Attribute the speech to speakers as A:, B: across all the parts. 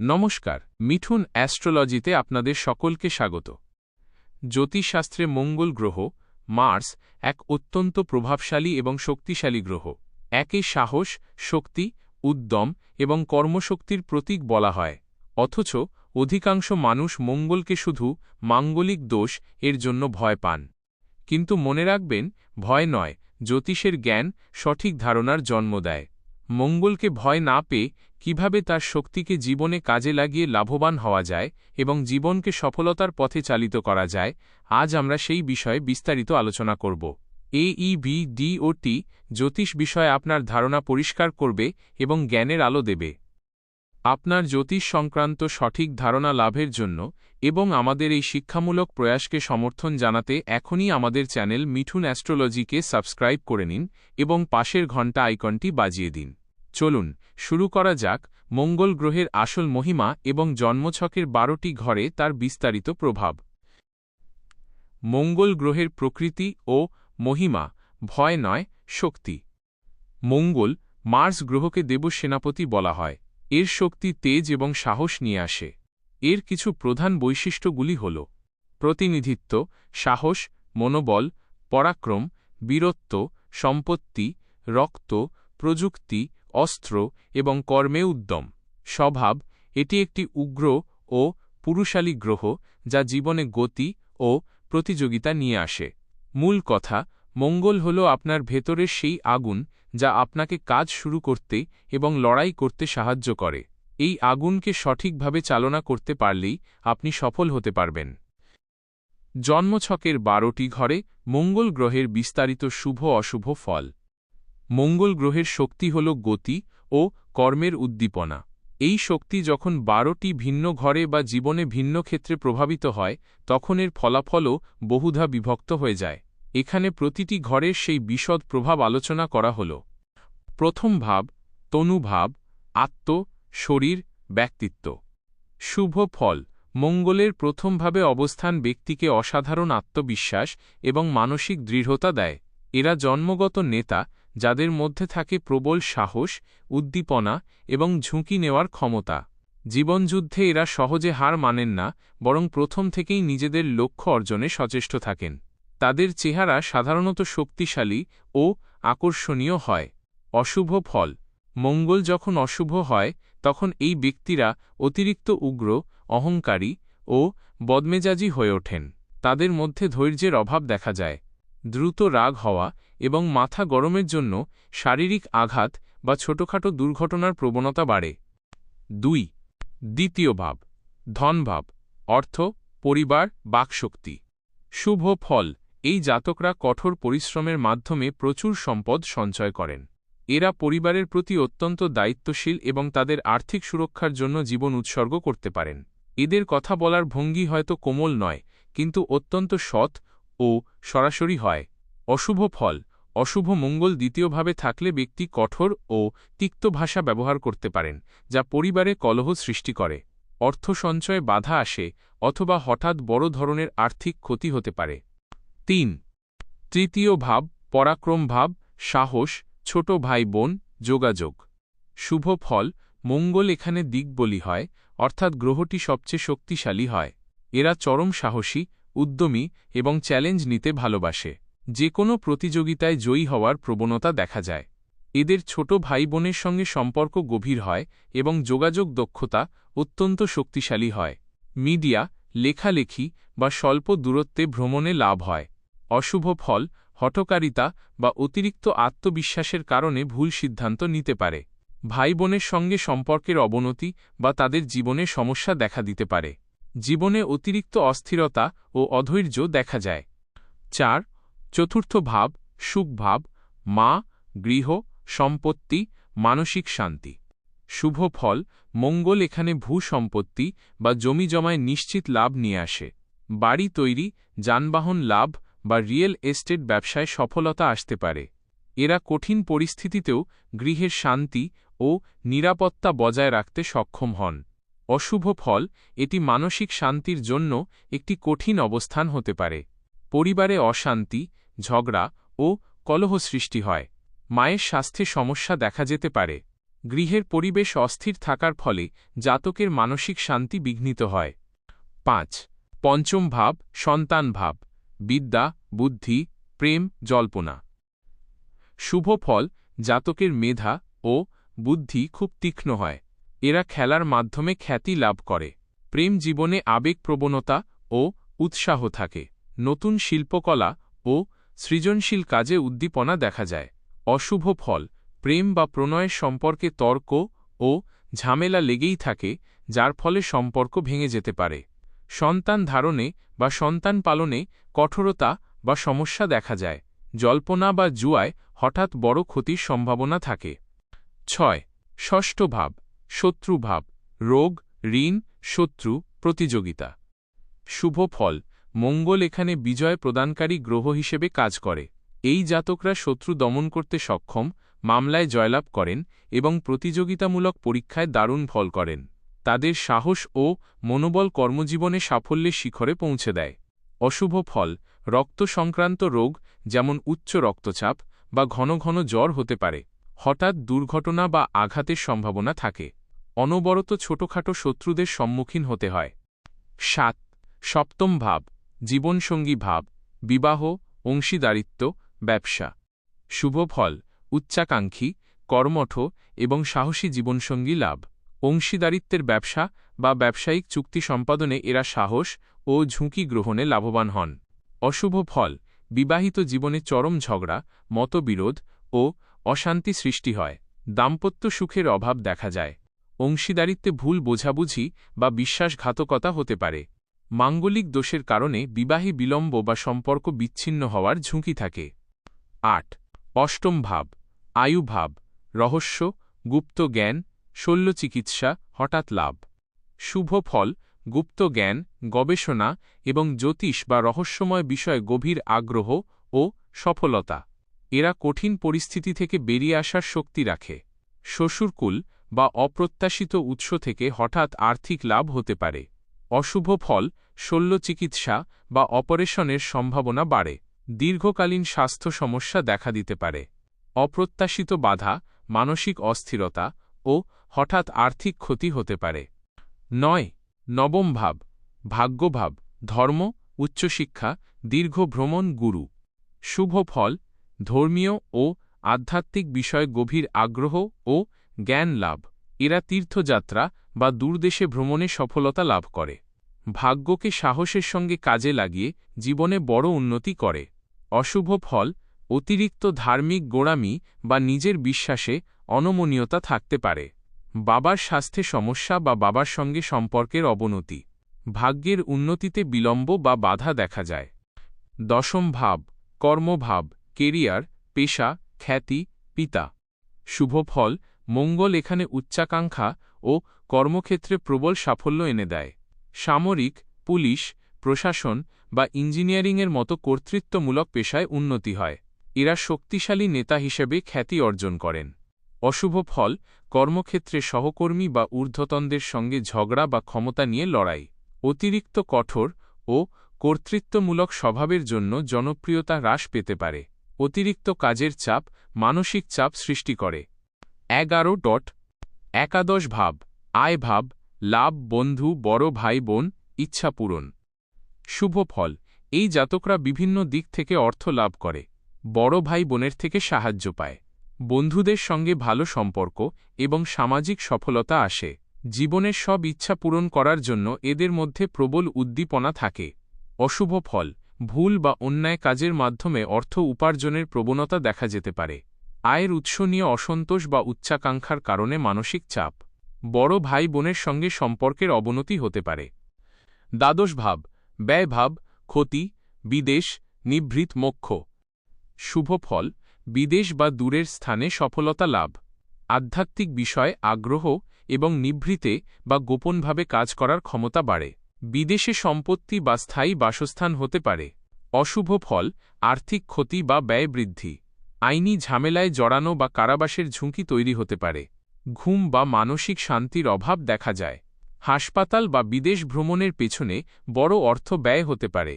A: নমস্কার, মিঠুন অ্যাস্ট্রোলজিতে আপনাদের সকলকে স্বাগত। জ্যোতিষশাস্ত্রে মঙ্গল গ্রহ, মার্স এক অত্যন্ত প্রভাবশালী এবং শক্তিশালী গ্রহ। একে সাহস, শক্তি, উদ্যম এবং কর্মশক্তির প্রতীক বলা হয়। অথচ অধিকাংশ মানুষ মঙ্গলকে শুধু মাঙ্গলিক দোষ এর জন্য ভয় পান। কিন্তু মনে রাখবেন, ভয় নয়, জ্যোতিষের জ্ঞান সঠিক ধারণার জন্ম দেয়। মঙ্গলকে ভয় না পেয়ে কীভাবে তার শক্তিকে জীবনে কাজে লাগিয়ে লাভবান হওয়া যায় এবং জীবনকে সফলতার পথে চালিত করা যায়, আজ আমরা সেই বিষয়ে বিস্তারিত আলোচনা করব। এইবি ডি ও টি জ্যোতিষ বিষয়ে আপনার ধারণা পরিষ্কার করবে এবং জ্ঞানের আলো দেবে। আপনার জ্যোতিষ সংক্রান্ত সঠিক ধারণা লাভের জন্য এবং আমাদের এই শিক্ষামূলক প্রয়াসকে সমর্থন জানাতে এখনই আমাদের চ্যানেল মিঠুন অ্যাস্ট্রোলজিকে সাবস্ক্রাইব করে নিন এবং পাশের ঘণ্টা আইকনটি বাজিয়ে দিন। চলুন, শুরু করা যাক, মঙ্গল গ্রহের আসল মহিমা এবং জন্মছকের বারোটি ঘরে তার বিস্তারিত প্রভাব। মঙ্গল গ্রহের প্রকৃতি ও মহিমা, ভয় নয়, শক্তি। মঙ্গল, মার্স গ্রহকে দেবসেনাপতি বলা হয়। এর শক্তি তেজ এবং সাহস নিয়ে আসে। এর কিছু প্রধান বৈশিষ্ট্যগুলি হল প্রতিনিধিত্ব, সাহস, মনোবল, পরাক্রম, বীরত্ব, সম্পত্তি, রক্ত, প্রযুক্তি অস্ত্র এবং কর্মে উদ্যম। স্বভাব, এটি একটি উগ্র ও পুরুষালী গ্রহ যা জীবনে গতি ও প্রতিযোগিতা নিয়ে আসে। মূল কথা, মঙ্গল হল আপনার ভেতরের সেই আগুন যা আপনাকে কাজ শুরু করতে এবং লড়াই করতে সাহায্য করে। এই আগুনকে সঠিকভাবে চালনা করতে পারলেই আপনি সফল হতে পারবেন। জন্মছকের বারোটি ঘরে মঙ্গল গ্রহের বিস্তারিত শুভ অশুভ ফল। মঙ্গল গ্রহের শক্তি হল গতি ও কর্মের উদ্দীপনা। এই শক্তি যখন বারোটি ভিন্ন ঘরে বা জীবনে ভিন্ন ক্ষেত্রে প্রভাবিত হয়, তখন এর ফলাফলও বহুধা বিভক্ত হয়ে যায়। এখানে প্রতিটি ঘরের সেই বিশদ প্রভাব আলোচনা করা হল। প্রথম ভাব তনুভাব আত্ম, শরীর, ব্যক্তিত্ব। শুভ ফল, মঙ্গলের প্রথমভাবে অবস্থান ব্যক্তিকে অসাধারণ আত্মবিশ্বাস এবং মানসিক দৃঢ়তা দেয়। এরা জন্মগত নেতা যাদের মধ্যে থাকে প্রবল সাহস, উদ্দীপনা এবং ঝুঁকি নেওয়ার ক্ষমতা। জীবনযুদ্ধে এরা সহজে হার মানেন না, বরং প্রথম থেকেই নিজেদের লক্ষ্য অর্জনে সচেষ্ট থাকেন। তাদের চেহারা সাধারণত শক্তিশালী ও আকর্ষণীয় হয়। অশুভ ফল। মঙ্গল যখন অশুভ হয়, তখন এই ব্যক্তিরা অতিরিক্ত উগ্র, অহংকারী ও বদমেজাজি হয়ে ওঠেন। তাদের মধ্যে ধৈর্যের অভাব দেখা যায়। দ্রুত রাগ হওয়া এবং মাথা গরমের জন্য শারীরিক আঘাত বা ছোটখাটো দুর্ঘটনার প্রবণতা বাড়ে। দুই, দ্বিতীয় ভাব, ধনভাব, অর্থ, পরিবার, বাকশক্তি। শুভ ফল, এই জাতকরা কঠোর পরিশ্রমের মাধ্যমে প্রচুর সম্পদ সঞ্চয় করেন। এরা পরিবারের প্রতি অত্যন্ত দায়িত্বশীল এবং তাদের আর্থিক সুরক্ষার জন্য জীবন উৎসর্গ করতে পারেন। এদের কথা বলার ভঙ্গি হয়তো কোমল নয়, কিন্তু অত্যন্ত সৎ ও সরাসরি হয়। অশুভ ফল, অশুভ মঙ্গল দ্বিতীয়ভাবে থাকলে ব্যক্তি কঠোর ও তিক্ত ভাষা ব্যবহার করতে পারেন, যা পরিবারে কলহ সৃষ্টি করে। অর্থ সঞ্চয়ে বাধা আসে, অথবা হঠাৎ বড় ধরনের আর্থিক ক্ষতি হতে পারে। তিন, তৃতীয় ভাব, পরাক্রম ভাব, সাহস, ছোট ভাই বোন, যোগাযোগ। শুভ ফল, মঙ্গল এখানে দিকবলি হয়, অর্থাৎ গ্রহটি সবচেয়ে শক্তিশালী হয়। এরা চরম সাহসী উদ্যমী এবং চ্যালেঞ্জ নিতে ভালোবাসে। যে কোনো প্রতিযোগিতায় জয়ী হওয়ার প্রবণতা দেখা যায়। এদের ছোট ভাই বোনের সঙ্গে সম্পর্ক গভীর হয় এবং যোগাযোগ দক্ষতা অত্যন্ত শক্তিশালী হয়। মিডিয়া, লেখালেখি বা স্বল্প দূরত্বে ভ্রমণে লাভ হয়। অশুভ ফল, হঠকারিতা বা অতিরিক্ত আত্মবিশ্বাসের কারণে ভুল সিদ্ধান্ত নিতে পারে। ভাই বোনের সঙ্গে সম্পর্কের অবনতি বা তাদের জীবনে সমস্যা দেখা দিতে পারে। জীবনে অতিরিক্ত অস্থিরতা ও অধৈর্য দেখা যায়। চার, চতুর্থ ভাব সুখভাব মা, গৃহ, সম্পত্তি, মানসিক শান্তি। শুভ ফল, মঙ্গল এখানে ভূ সম্পত্তি বা জমি জমায় নিশ্চিত লাভ নিয়ে আসে। বাড়ি তৈরি, যানবাহন লাভ বা রিয়েল এস্টেট ব্যবসায় সফলতা আসতে পারে। এরা কঠিন পরিস্থিতিতেও গৃহের শান্তি ও নিরাপত্তা বজায় রাখতে সক্ষম হন। অশুভ ফল, এটি মানসিক শান্তির জন্য একটি কঠিন অবস্থান হতে পারে। পরিবারে অশান্তি, ঝগড়া ও কলহ সৃষ্টি হয়। মায়ের স্বাস্থ্যে সমস্যা দেখা যেতে পারে। গৃহের পরিবেশ অস্থির থাকার ফলে জাতকের মানসিক শান্তি বিঘ্নিত হয়। পাঁচ, পঞ্চম ভাব, সন্তান ভাব, বিদ্যা, বুদ্ধি, প্রেম, জল্পনা। শুভ ফল, জাতকের মেধা ও বুদ্ধি খুব তীক্ষ্ণ হয়। এরা খেলার মাধ্যমে খ্যাতি লাভ করে। প্রেম জীবনে আবেগপ্রবণতা ও উৎসাহ থাকে। নতুন শিল্পকলা ও সৃজনশীল কাজে উদ্দীপনা দেখা যায়। অশুভ ফল, প্রেম বা প্রণয়ের সম্পর্কে তর্ক ও ঝামেলা লেগেই থাকে, যার ফলে সম্পর্ক ভেঙে যেতে পারে। সন্তান ধারণে বা সন্তান পালনে কঠোরতা বা সমস্যা দেখা যায়। জল্পনা বা জুয়ায় হঠাৎ বড় ক্ষতির সম্ভাবনা থাকে। ছয়, ষষ্ঠ ভাব। শত্রুভাব, রোগ, ঋণ, শত্রু, প্রতিযোগিতা। শুভ ফল, মঙ্গল এখানে বিজয় প্রদানকারী গ্রহ হিসেবে কাজ করে। এই জাতকরা শত্রু দমন করতে সক্ষম, মামলায় জয়লাভ করেন এবং প্রতিযোগিতামূলক পরীক্ষায় দারুণ ফল করেন। তাদের সাহস ও মনোবল কর্মজীবনে সাফল্যের শিখরে পৌঁছে দেয়। অশুভ ফল রক্ত সংক্রান্ত রোগ, যেমন উচ্চ রক্তচাপ বা ঘন ঘন জ্বর হতে পারে। হঠাৎ দুর্ঘটনা বা আঘাতের সম্ভাবনা থাকে। অনবরত ছোটখাটো শত্রুদের সম্মুখীন হতে হয়। সাত, সপ্তম ভাব, জীবনসঙ্গী ভাব, বিবাহ, অংশীদারিত্ব, ব্যবসা। শুভ ফল, উচ্চাকাঙ্ক্ষী, কর্মঠ এবং সাহসী জীবনসঙ্গী লাভ। অংশীদারিত্বের ব্যবসা বা ব্যবসায়িক চুক্তি সম্পাদনে এরা সাহস ও ঝুঁকি গ্রহণে লাভবান হন। অশুভ ফল, বিবাহিত জীবনে চরম ঝগড়া, মতবিরোধ ও অশান্তি সৃষ্টি হয়, দাম্পত্য সুখের অভাব দেখা যায়, অংশীদারিত্বে ভুল বোঝাবুঝি বা বিশ্বাসঘাতকতা হতে পারে, মাঙ্গলিক দোষের কারণে বিবাহী বিলম্ব বা সম্পর্ক বিচ্ছিন্ন হওয়ার ঝুঁকি থাকে। আট, অষ্টম ভাব আয়ুভাব রহস্য, গুপ্ত জ্ঞান শল্যচিকিৎসা হঠাৎ লাভ। শুভ ফল, গুপ্ত জ্ঞান, গবেষণা এবং জ্যোতিষ বা রহস্যময় বিষয়ে গভীর আগ্রহ ও সফলতা। এরা কঠিন পরিস্থিতি থেকে বেরিয়ে আসার শক্তি রাখে। শ্বশুরকুল বা অপ্রত্যাশিত উৎস থেকে হঠাৎ আর্থিক লাভ হতে পারে। অশুভ ফল শল্যচিকিৎসা বা অপারেশনের সম্ভাবনা বাড়ে। দীর্ঘকালীন স্বাস্থ্য সমস্যা দেখা দিতে পারে। অপ্রত্যাশিত বাধা, মানসিক অস্থিরতা ও হঠাৎ আর্থিক ক্ষতি হতে পারে। নয়, নবম ভাব, ভাগ্যভাব, ধর্ম, উচ্চশিক্ষা, দীর্ঘ ভ্রমণ, গুরু। শুভ ফল ধর্মীয় ও আধ্যাত্মিক বিষয়ে গভীর আগ্রহ ও জ্ঞান লাভ। এরা তীর্থযাত্রা বা দূরদেশে ভ্রমণে সফলতা লাভ করে। ভাগ্যকে সাহসের সঙ্গে কাজে লাগিয়ে জীবনে বড় উন্নতি করে। অশুভ ফল, অতিরিক্ত ধার্মিক গোড়ামি বা নিজের বিশ্বাসে অনমনীয়তা থাকতে পারে। বাবার স্বাস্থ্যে সমস্যা বা বাবার সঙ্গে সম্পর্কের অবনতি। ভাগ্যের উন্নতিতে বিলম্ব বা বাধা দেখা যায়। দশম ভাব, কর্মভাব। কেরিয়ার, পেশা, খ্যাতি, পিতা। শুভ ফল, মঙ্গল এখানে উচ্চাকাঙ্ক্ষা ও কর্মক্ষেত্রে প্রবল সাফল্য এনে দেয়। সামরিক, পুলিশ, প্রশাসন বা ইঞ্জিনিয়ারিংয়ের মতো কর্তৃত্বমূলক পেশায় উন্নতি হয়। এরা শক্তিশালী নেতা হিসেবে খ্যাতি অর্জন করেন। অশুভ ফল, কর্মক্ষেত্রে সহকর্মী বা ঊর্ধ্বতনদের সঙ্গে ঝগড়া বা ক্ষমতা নিয়ে লড়াই। অতিরিক্ত কঠোর ও কর্তৃত্বমূলক স্বভাবের জন্য জনপ্রিয়তা হ্রাস পেতে পারে। অতিরিক্ত কাজের চাপ, মানসিক চাপ সৃষ্টি করে। এগারো ডট, একাদশ ভাব, আয় ভাব, লাভ, বন্ধু, বড় ভাই, বোন, ইচ্ছা পূরণ। শুভ ফল, এই জাতকরা বিভিন্ন দিক থেকে অর্থ লাভ করে। বড় ভাই বোনের থেকে সাহায্য পায়। বন্ধুদের সঙ্গে ভালো সম্পর্ক এবং সামাজিক সফলতা আসে। জীবনের সব ইচ্ছা পূরণ করার জন্য এদের মধ্যে প্রবল উদ্দীপনা থাকে। অশুভ ফল ভুল বা অন্যায় কাজের মাধ্যমে অর্থ উপার্জনের প্রবণতা দেখা যেতে পারে। আয়ের উৎস নিয়ে অসন্তোষ বা উচ্চাকাঙ্ক্ষার কারণে মানসিক চাপ। বড় ভাই বোনের সঙ্গে সম্পর্কের অবনতি হতে পারে। দ্বাদশ ভাব ব্যয়ভাব ক্ষতি, বিদেশ, নিভৃত মোক্ষ। শুভ ফল, বিদেশ বা দূরের স্থানে সফলতা লাভ। আধ্যাত্মিক বিষয়ে, আগ্রহ এবং নিভৃতে বা গোপনভাবে কাজ করার ক্ষমতা বাড়ে। বিদেশে সম্পত্তি বা স্থায়ী বাসস্থান হতে পারে, অশুভ ফল, আর্থিক ক্ষতি বা ব্যয় বৃদ্ধি, আইনি ঝামেলায় জড়ানো বা কারাবাসের ঝুঁকি তৈরি হতে পারে, ঘুম বা মানসিক শান্তির অভাব দেখা যায়, হাসপাতাল বা বিদেশ ভ্রমণের পেছনে বড় অর্থ ব্যয় হতে পারে।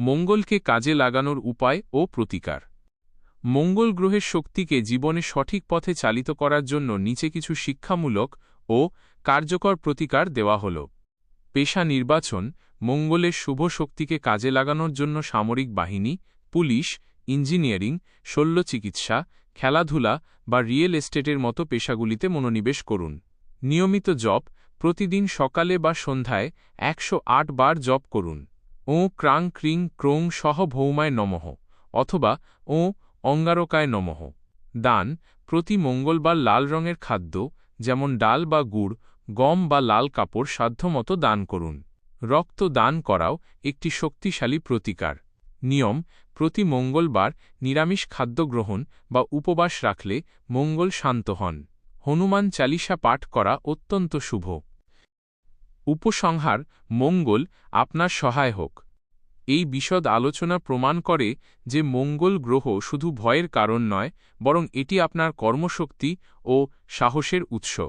A: মঙ্গলকে কাজে লাগানোর উপায় ও প্রতিকার। মঙ্গল গ্রহের শক্তিকে জীবনে সঠিক পথে চালিত করার জন্য নিচে কিছু শিক্ষামূলক ও কার্যকর প্রতিকার দেওয়া হল। পেশা নির্বাচন, মঙ্গলের শুভ শক্তিকে কাজে লাগানোর জন্য সামরিক বাহিনী, পুলিশ, ইঞ্জিনিয়ারিং শল্যচিকিৎসা খেলাধুলা বা রিয়েল এস্টেটের মতো পেশাগুলিতে মনোনিবেশ করুন। নিয়মিত জপ, প্রতিদিন সকালে বা সন্ধ্যায় একশো আট বার জপ করুন। ও ক্রাং ক্রিং ক্রোং সহ ভৌমায় নমঃ, অথবা ও অঙ্গারকায় নমঃ। দান, প্রতি মঙ্গলবার লাল রঙের খাদ্য, যেমন ডাল বা গুড় গম বা লাল কাপড় সাধ্যমতো দান করুন। রক্ত দান করাও একটি শক্তিশালী প্রতিকার। নিয়ম, প্রতি মঙ্গলবার নিরামিষ খাদ্য গ্রহণ বা উপবাস রাখলে মঙ্গল শান্ত হন। হনুমান চালিসা পাঠ করা অত্যন্ত শুভ। উপসংহার, মঙ্গল আপনার সহায় হোক। এই বিশদ আলোচনা প্রমাণ করে যে মঙ্গল গ্রহ শুধু ভয়ের কারণ নয়, বরং এটি আপনার কর্মশক্তি ও সাহসের উৎস।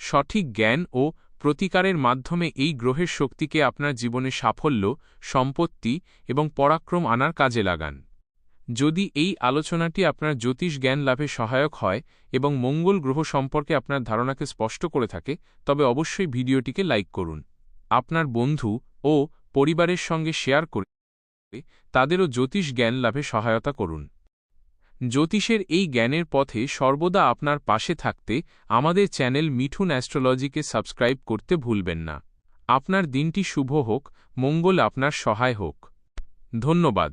A: সঠিক জ্ঞান ও প্রতিকারের মাধ্যমে এই গ্রহের শক্তিকে আপনার জীবনে সাফল্য, সম্পত্তি এবং পরাক্রম আনার কাজে লাগান। যদি এই আলোচনাটি আপনার জ্যোতিষ জ্ঞান লাভে সহায়ক হয় এবং মঙ্গল গ্রহ সম্পর্কে আপনার ধারণাকে স্পষ্ট করে থাকে, তবে অবশ্যই ভিডিওটিকে লাইক করুন। আপনার বন্ধু ও পরিবারের সঙ্গে শেয়ার করে তাদেরও জ্যোতিষ জ্ঞান লাভে সহায়তা করুন। জ্যোতিষের এই জ্ঞানের পথে সর্বদা আপনার পাশে থাকতে আমাদের চ্যানেল মিঠুন অ্যাস্ট্রোলজিকে সাবস্ক্রাইব করতে ভুলবেন না। আপনার দিনটি শুভ হোক, মঙ্গল আপনার সহায় হোক। ধন্যবাদ।